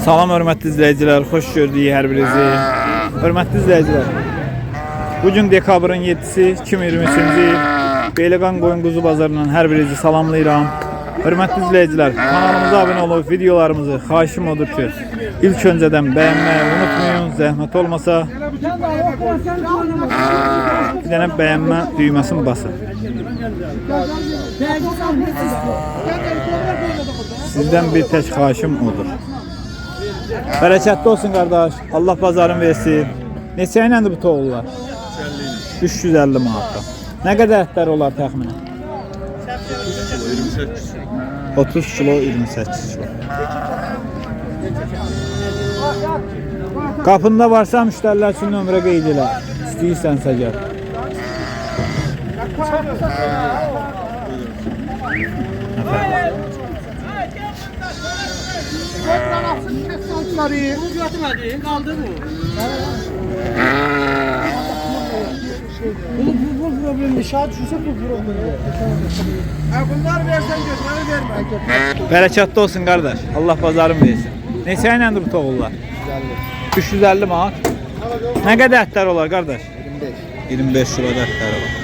Salam hörmətli izləyicilər, xoş gördük hər birinizi. Hörmətli izləyicilər. Bu gün dekabrın 7-si 2023-cü il. Beyləqan qoyun quzu bazarından hər birinizi salamlayıram. Hörmətli izləyicilər, kanalımıza abunə olub videolarımızı xahişim odur ki, ilk öncədən bəyənməyi unutmayın, zəhmət olmasa bir dənə bəyənmə düyməsini basın. Sizdən bir tək xahişim odur. Bərəkətli olsun qardaş. Allah bazarın versin. Neçə iləndir bu toğullar? 350 manatdan. Nə qədər ətlər olar təxminən? 30 kilo, 28 kilo. Qapında varsa müştərilər üçün nömrə qeyd elə. İstəyirsənsə gəl. Bunu götürmedi, kaldı bu. Bu, bu, bu problemi şart şuysa bu problemi. Ha bunlar versen götürmeni verme. Bərəkətli olsun qardaş. Allah bazarın versin. Neçə iləndir bu toğullar? 350 manat. Nə qədər ətlər olar qardaş? 25. 25 kilo ətlər olar.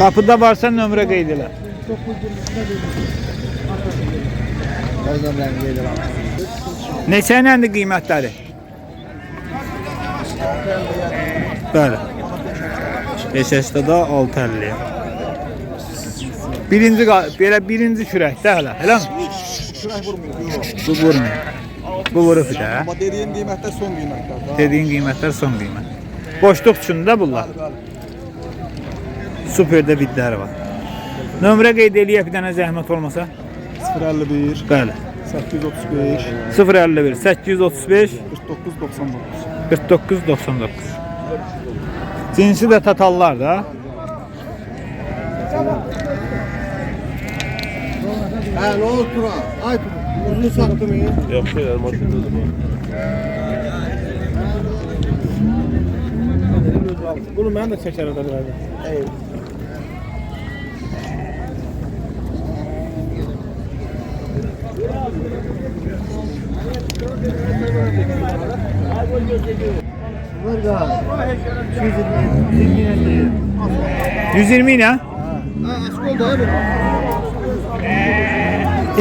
Qapıda varsa nömrə qeyd elə. Neçə iləndir qiymətləri? Bəli. SS'də də 650. Birinci belə birinci kürəkdə hələ, eləmi? Vurmuyor. Yok. Bu vurmuyor. Bu vurub da. Ama dediğin kıymetler son. Daha Dediyin qiymətlər son qiymət. Boşluq üçün də bunlar. Superdə bitləri var. Nömrə qeyd eləyək bir dənə zəhmət olmasa. 051 Bəli. 835 051 835 49 99. 49 99. Cinsi də tatallar da. Ha ne oldu Turan? Ay. Uzun sattı mı? Yok şeyler maşında da var. Bunu ben de çeker orada biraz. Burada 120 ilə. Ha, aşk oldu abi.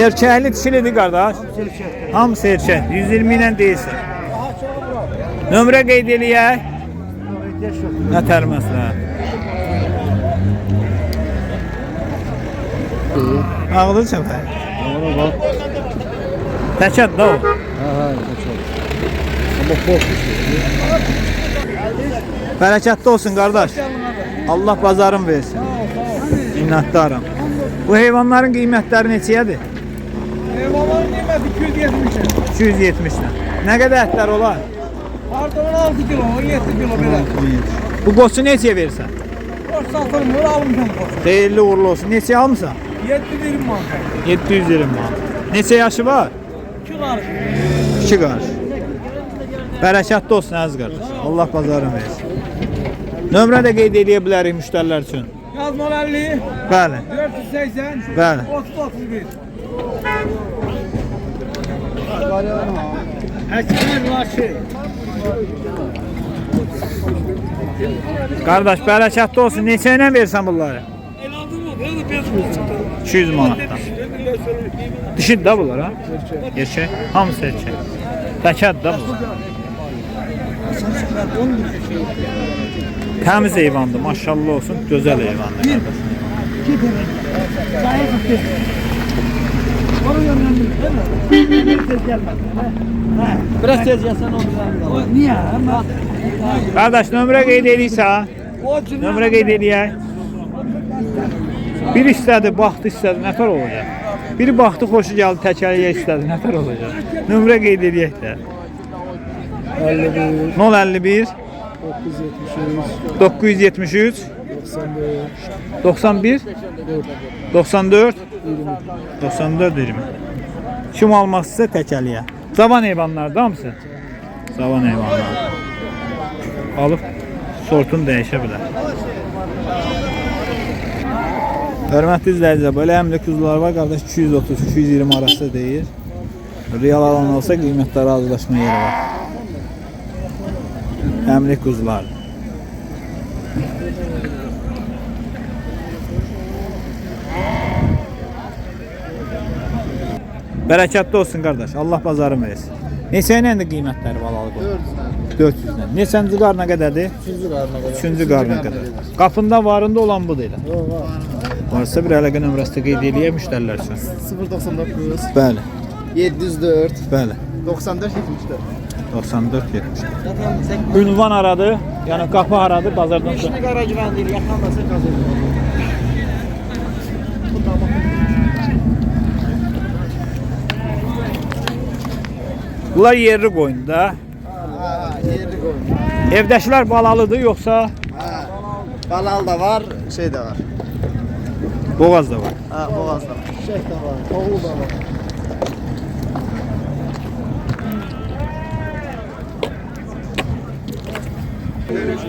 Erkəkli dişilidir qardaş. Hamısı erkək. 120 ilə deyilsin. Nömrə qeyd eləyək. Nə tərməslər. Ağlı çəpər. Təkət də o. Bərəkətli olsun qardaş. Allah bazarın versin. Minnətdaram. Bu heyvanların qiymətləri neçəyədir? Eyvallah kıymet 270 270 lə. Nə qədər ətlər olar? Pardon 16 kilo, 17 kilo belə. Bu qoçu neçəyə versən? Boş satılmır, almışam boş. Xeyirli uğurlu olsun. Neçəyə almısan? 720 manat. 720 manat. Neçə yaşı var? 2 qarış. 2 qarış. Bərəkətli olsun əziz qardaş. Allah bazarın versin. Nömrə də qeyd edə bilərik müştərilər üçün. Yazmalı 50, Bəli. 480, Bəli. 30 31. Həkimin başı. Qardaş bərəkətli olsun. Neçə ilə versən bunları? 200 manatdan. Dişid də bunlar ha? Erkək. Hamısı erkək. Təkəd də bunlar. Təmiz heyvandır, maşallah olsun, gözəl heyvandır. Biraz tez gelsen olur. Niye? Qardaş nömrə qeyd edirsə, nömrə qeyd eləyək. Bir istədi, baxdı istədi, nətər olacaq? Biri baxdı, xoşu gəldi, təkəliyə istədi, nətər olacaq? Nömrə qeyd eləyək də. 51 051 973 973 91 94 94 20. Kim almaq istəsə təkəliyə. Cavan heyvanlardır hamısı. Cavan heyvanlar. Alıb sortunu dəyişə bilər. Hörmətli izləyicilər, belə əmli kuzular var, qardaş 230-220 arası deyir. Real alan olsa qiymətdə razılaşma yeri var. Əmli kuzular. Bərəkətli olsun qardaş. Allah bazarı versin. Neçə ilə indi qiymətləri balalı qoyur? 400-dən. Neçənci qarna qədərdir? 300 qarına qədər. Üçüncü qarna qədər. Qapında varında olan bu deyil. Yox, var. Varsa bir əlaqə nömrəsi qeyd eləyə müştərilər üçün. 099 Bəli, 704 bəli. 94 74. 94 70. Ünvan aradı, yəni qapı aradı bazardan sonra. Beşini qara güvəndir, yaxanlasa qazanır. Bunlar yerli qoyunda. Ha, yerli qoyun. Evdəkilər balalıdır yoxsa Ha. Balal da var, şey de var. Boğaz da var. Ha, boğaz da var. Şey de var, oğul da var.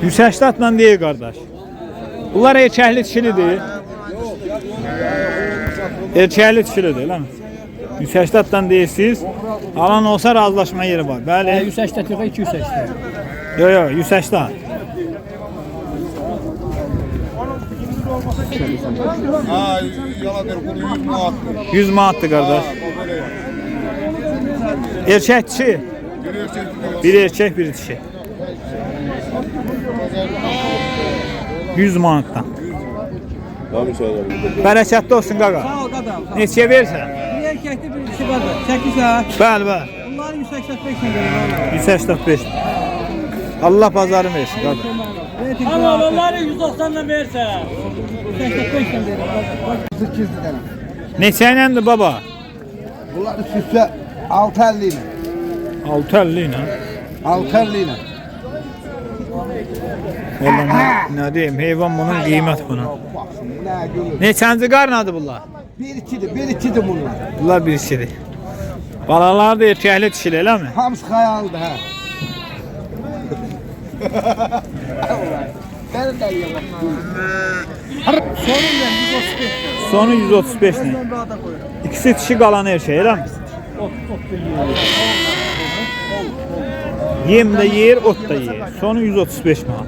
Yüksəkdatla deyil qardaş. Bunlar erkəkli dişilidir. Erkəkli dişilidir, eləmi? Yüksəkdatdan deyirsiniz. Alan olsa razılaşma yeri var. Bəli. 180 yox 280. Yo yo, yüksəkdat. Ha yala der bunu 100 manat. 100 manatdır qardaş. Erkək dişi. Bir erkək, bir dişi. 100 manatdan. Bərəkətli olsun qaqa. Sağ ol qadam. Neçəyə verirsən? Bir erkəkli bir dişi vardı. 8 ha. Bəli, bəli. Bunları 185 ilə verir. 185. Allah bazarı versin qaqa. Ama onları 190 ilə verirsən. 185 ilə verir. 800 tane. Neçə iləndir baba? Bunlar üstüste 650 ile. 650 ilə. 650 ile. Vallahi nə, nə deyim, heyvan bunun. Bak şimdi ne? Neçənci qarnadır bunlar? Bir ikidir, bir ikidir bunlar. Bunlar birisidir. Balalar da erkəkli dişili, eləmi? Hamısı hayaldı ha. Sonu 135 ilə. Ben daha da koyuyorum. İkisi dişi qalan erkək, eləmi? Yem də yer, ot da yer. Sonu 135 manat.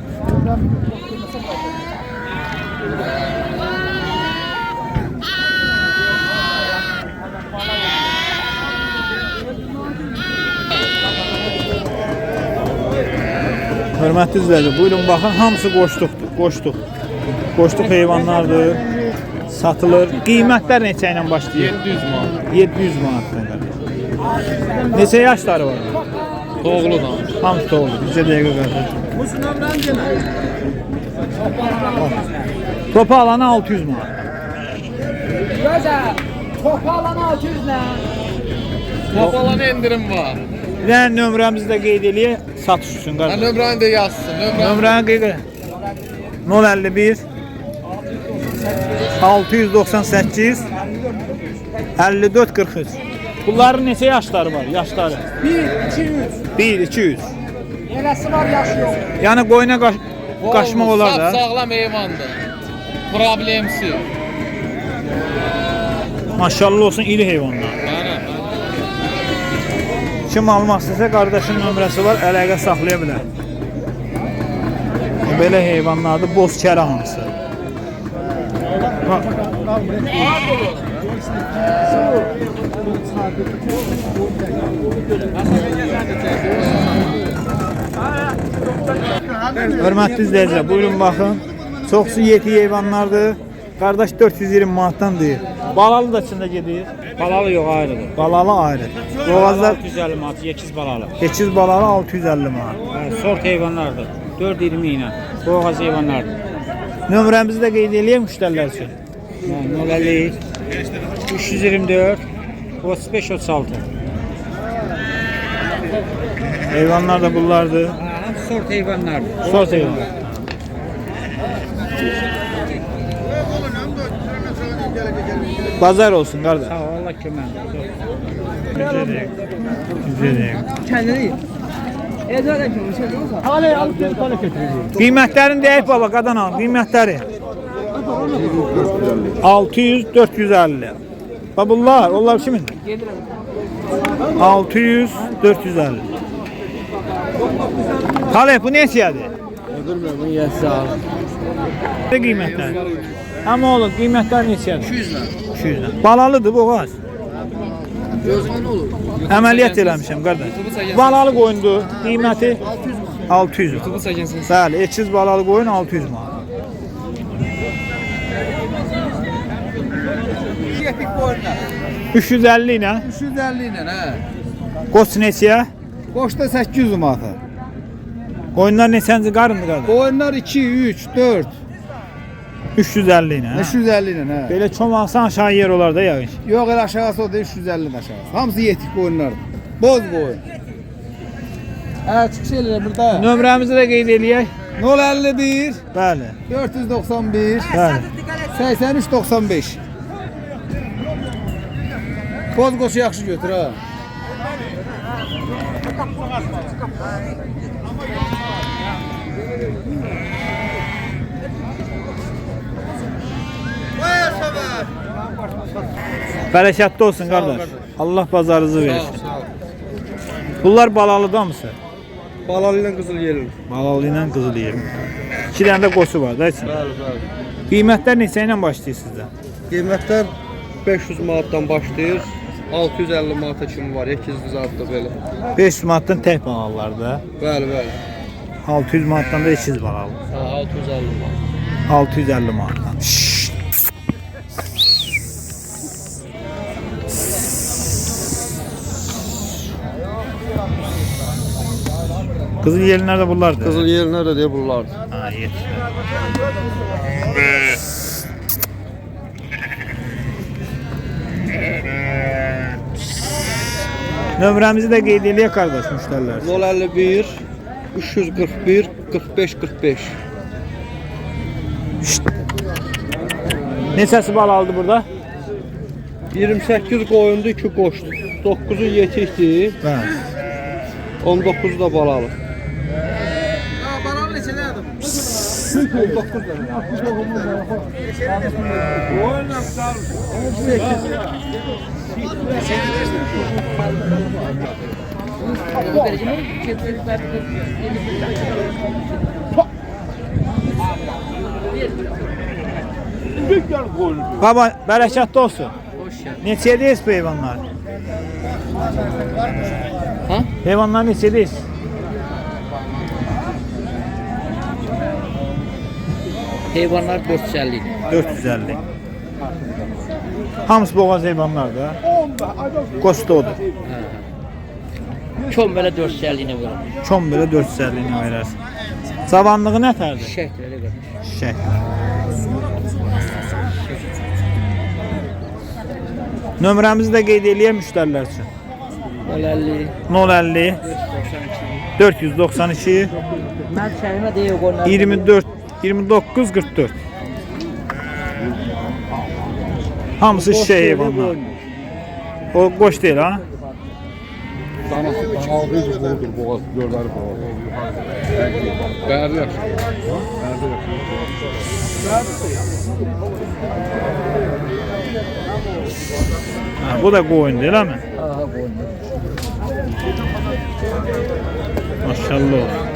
Hörmətli izləyicilər, buyurun baxın, hamısı qoşduqdur, qoşduq. Qoşduq heyvanlardır, satılır. Qiymətlər neçə ilə başlayır? 700 manat. 700 manatdan qədər. Neçə yaşları var? Doğulu da. Hamısı doğru. Bizə dəqiqə qarşı. Topa alana 600 manat. Topalana indirim var. Dənə nömrəmizi də qeyd eləyək, satış üçün qardaş. nömrəni də yazsın. Nömrəni qeyd elə. 051 698 54 43. Bunların neçə yaşları var? Yaşları. 1 2 3. 1 2 3. Eləsi var yaşı yox. Yəni qoyuna qaş qaçmaq olar da. Sağlam heyvandır. Problemsiz. Maşallah olsun iri heyvanlar. Kim almaq istəsə qardaşın nömrəsi var, əlaqə saxlaya bilər. Belə heyvanlardır, boz kərə hamısı. Bax. Hörmətli izləyicilər, buyurun baxın. Çoxsu yeti heyvanlardır. Qardaş 420 manatdan deyir. Balalı da içində gedir. Balalı yox ayrıdır. Balalı ayrı. Boğazlar 650 manat, 8 balalı. 8 balalı 650 manat. Hə, sort heyvanlardır. 420 ilə. Boğaz heyvanlardır. Nömrəmizi də qeyd eləyək müştərilər üçün. Hə, 050 324 35 36. Heyvanlar da bunlardır. Hə, sort heyvanlardır. Sort heyvanlar. Bazar olsun qardaş. Sağ ol, Allah köməkdir. Güzel. Güzel. Kəndini. Ezə də görürsən. Halə alıp bir tane götürür. Qiymətlərini deyək baba qadan al. Qiymətləri. 450. 600 450. Ha bunlar, onlar kimin? 600 450. Talep bu neçədir? Öldürmüyorum yasa. Ne qiymətlər? Amma oğlum qiymətlər neçədir? 200 lira. 200 lira. Balalıdır bu ağac. Gözünə nə olur? Əməliyyat eləmişəm qardaş. Balalı qoyundur. Qiyməti 600 manat. Bu çəkinsin. Bəli, ekiz balalı qoyun 600 manat. Yetik boyunlar. 350 ilə 350 ile he. qoç neçəyə? Koçta 800 manata. Qoyunlar neçənci qarındır qardaş? Boyunlar 2, 3, 4. 350 ilə. hə? 550 ile he. Belə çomalsan aşağı yer olar da yağış. Yok el aşağısı o da 350 'nin aşağısı. Hamısı yetik boyunlar. Boz boyun. Evet çıkış yerleri burada. Nömrəmizi də qeyd eləyək. 051 Bəli. 491 Bəli. 83 95. Boz koçu yaxşı götür ha. Bərəkətli olsun qardaş. Allah bazarınızı versin. Bunlar balalı da mısı? Balalı ilə qızıl yerin. Balalı ilə qızıl yerim. İki dənə də qoçu var da için. Bəli, bəli. Qiymətlər neçə ilə başlayır sizdə? Qiymətlər 500 manatdan başlayır. 650 manata kimi var, 800 adda belə. 500 manatdan tək balalılarda. Bəli, bəli. 600 manatdan da ekiz balalı. Ha 650 manat. 650 manatdan. Şşşt. Qızıl yelinlər də bunlardır. Qızıl yerin nədə deyə bunlar. Ha, yetişdi. Nömrəmizi də qeyd eləyək qardaş müştərilər. 051 341 45 45. Neçəsi bal aldı burada? 28 qoyundu, 2 qoşdu. 9-u yetikdir, Bəli. 19 da balalı. Baba bərəkətli olsun. Neçəydəyiz bu heyvanlar? Ha? Heyvanlar neçəydəyiz? Heyvanlar 450. 450. Hamısı boğaz heyvanlar da. Qostu odur. Çom belə 450 ilə verir. Çom belə 450 ilə verərsən. Cavanlığı nə tərdir? Şəhət elə verir. Şey. Nömrəmizi də qeyd eləyək müştərilər üçün. 50. 050 492 Mən şəhərimə deyə qoyuram. 24 29 44. Hamısı şişə heyvanlar. O qoş deyil ha? Bəli yaxşı. Ha, bu da qoyun deyil mi? Aha qoyun. Maşallah.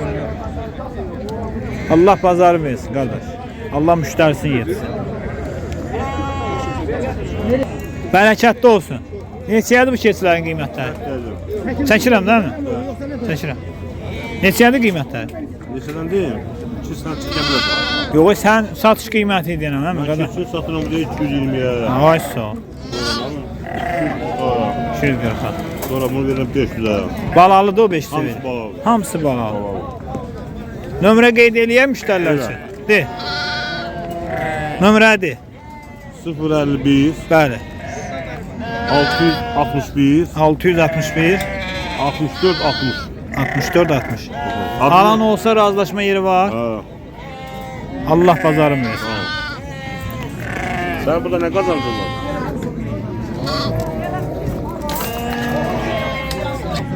Allah bazarı versin qardaş. Allah müştərisini yetsin. Bərəkətli olsun. Neçədir bu keçilərin qiymətləri? Çəkirəm değil mi? Çəkirəm. Neçədir qiymətləri? Neçədən deyim? 2 saat çəkə bilərsən. Yox, sən satış qiyməti deyirəm, hə mi qardaş? Keçin satıram burada 220-yə. Ay sağ ol. 240. Sonra bunu verirəm 500-ə. Balalıdır o 5 Hamısı balalı. Hamısı balalı. Nömrə qeyd müştərilər üçün. De. Nömrə de. 051 Bəli. 661 661 64 60. 64 60. Adı- Alan olsa razılaşma yeri var. Ha. Allah pazarım versin. Sen burada ne kazandın?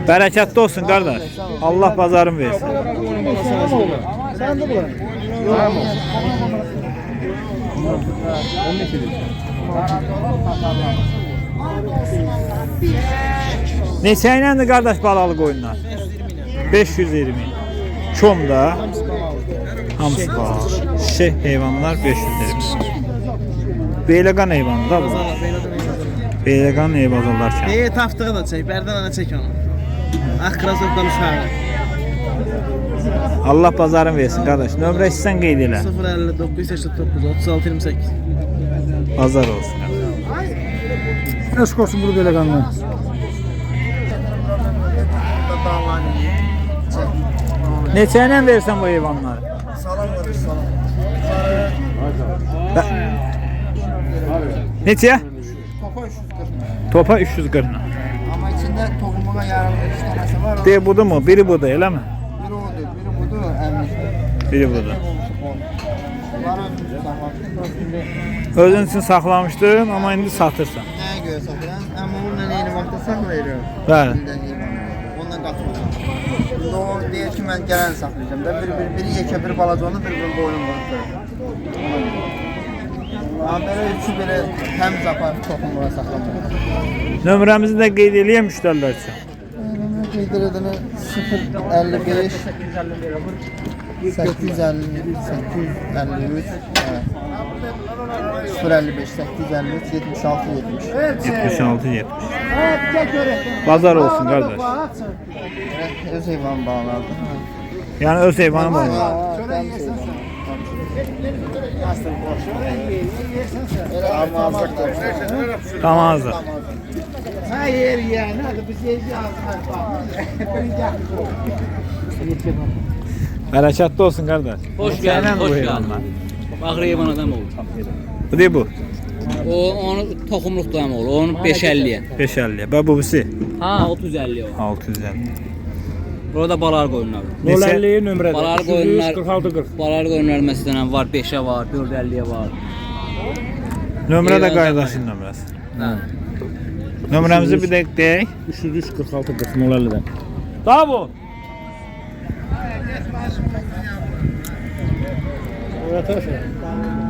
Bərəkətli olsun qardaş. Allah pazarım versin. Sen de bulan. Neçə iləndir qardaş balalı qoyunlar? 520. Çomda hamısı balalı. Şey heyvanlar 520. Beyləqan heyvanı da bu. Beyləqan heyvanlar ki. Ey taftığı da çek, berdən ana çek onu. Ah krasovdan uşağı. Allah bazarın versin qardaş. Nömrə istəsən qeyd elə. 059 89 36 28. Bazar olsun. Eşk olsun bunu belə qanlı. Neçə ilə versən bu heyvanları? Salam verir salam. Neçə? Topa 340. Topa 340 -la. Ama yaralı iki tanesi var. De budur mu? Biri budur, elə mi? Biri odur, biri emmi. Biri saklamıştım. Şimdi Özün üçün saxlamışdın, amma indi satırsan. neye göre satıyorum? Ama bununla yeni vakti saklayıyorum. Bəli. Ondan katılacağım. Şimdi o deyir ki ben gelen saklayacağım. Da bir, bir, biri yeke, bir balaca onu, bir, bir boynum var. Böyle üçü böyle hem zapar tohumuna saklamıyor. Nömrəmizi də qeyd eləyək müştərilər üçün. Qeydirdini 055 850 853 evet. 055 853 76 70 76 70. Bazar olsun qardaş. Öz heyvan bağlardı. Yəni öz heyvanı var. Tamamdır. Hayır yani, hadi biz yiyeceğiz. Bərəkətli olsun qardaş. Hoş geldin, hoş geldin. Bak Reyvan adam oldu. Bu deyil bu. O onu toxumluq dam olur. Onu 550'ye. 550. Bə bu birisi Ha 650 o. 650. Burada balar qoyunlar. Neçə? 50 nömrədə. Balar qoyunlar 46 40. Balar qoyunlar məsələn var 5'e var, 450'ye var. Nömrə də qardaşın nömrəsi. Hə. Nömrəmizi bir dəqiqə deyək. 303 46 40 050'den. Davud. Evet,